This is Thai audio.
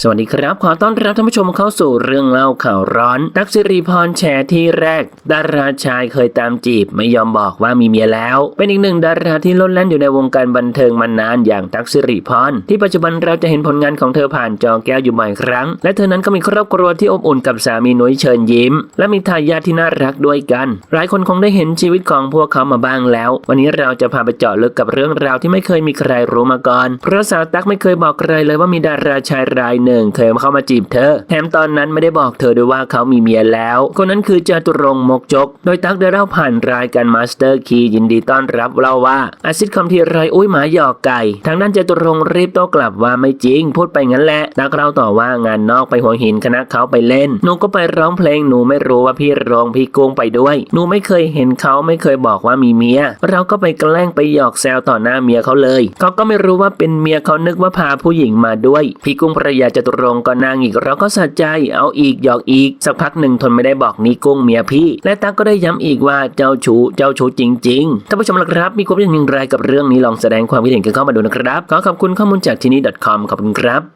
สวัสดีครับ ขอต้อนรับท่านผู้ชมเข้าสู่เรื่องเล่าข่าวร้อน ตักสิริพรแชร์ที่แรก ดาราชายเคยตามจีบ ไม่ยอมบอกว่ามีเมียแล้ว เป็นอีกหนึ่งดาราที่ล้นแล่นอยู่ในวงการบันเทิงมานานอย่างตักสิริพรที่ปัจจุบันเราจะเห็นผลงานของเธอผ่านจอแก้วอยู่บ่อยครั้ง และเธอนั้นก็มีครอบครัวที่อบอุ่นกับสามีนุ้ยเชิญยิ้ม และมีทายาทที่น่ารักด้วยกัน หลายคนคงได้เห็นชีวิตของพวกเขามาบ้างแล้ว วันนี้เราจะพาไปเจาะลึกกับเรื่องราวที่ไม่เคยมีใครรู้มาก่อนเพราะสาวตักไม่เคยบอกใครเลยว่ามีดาราชายรายหนึ่งเคยเข้ามาจีบเธอ แถมตอนนั้นไม่ได้บอกเธอด้วยว่าเขามีเมียแล้ว คนนั้นคือจาตุรงมกจก โดยตั๊กได้เล่าผ่านรายการมาสเตอร์คียินดีต้อนรับเล่าว่าอาซิดคำที่ไรอุ้ยหมาหยอกไก่ทางด้านจาตุรงรีบโต้กลับว่าไม่จริง พูดไปงั้นแหละตั๊กเล่าต่อว่างานนอกไปหัวหินคณะเขาไปเล่นหนูก็ไปร้องเพลงหนูไม่รู้ว่าพี่รองพี่กุ้งไปด้วยหนูไม่เคยเห็นเขาไม่เคยบอกว่ามีเมีย เราก็ไปแกล้งไปหยอกแซวต่อหน้าเมียเขาเลยเขาก็ไม่รู้ว่าเป็นเมียเขานึกว่าพาผู้หญิงมาด้วย พี่กุ้งภรรยาจตุรงก็นางอีกเราก็สะใจเอาอีกหยอกอีก สักพักหนึ่งทนไม่ได้บอกนี่กุ้งเมียพี่ และตั๊กก็ได้ย้ำอีกว่าเจ้าชู้เจ้าชู้จริงๆท่านผู้ชมละครับ มีความเห็นอย่างไรกับเรื่องนี้ลองแสดงความคิดเห็นกันเข้ามาดูนะครับ ขอขอบคุณข้อมูลจากที่นี่ .com ขอบคุณครับ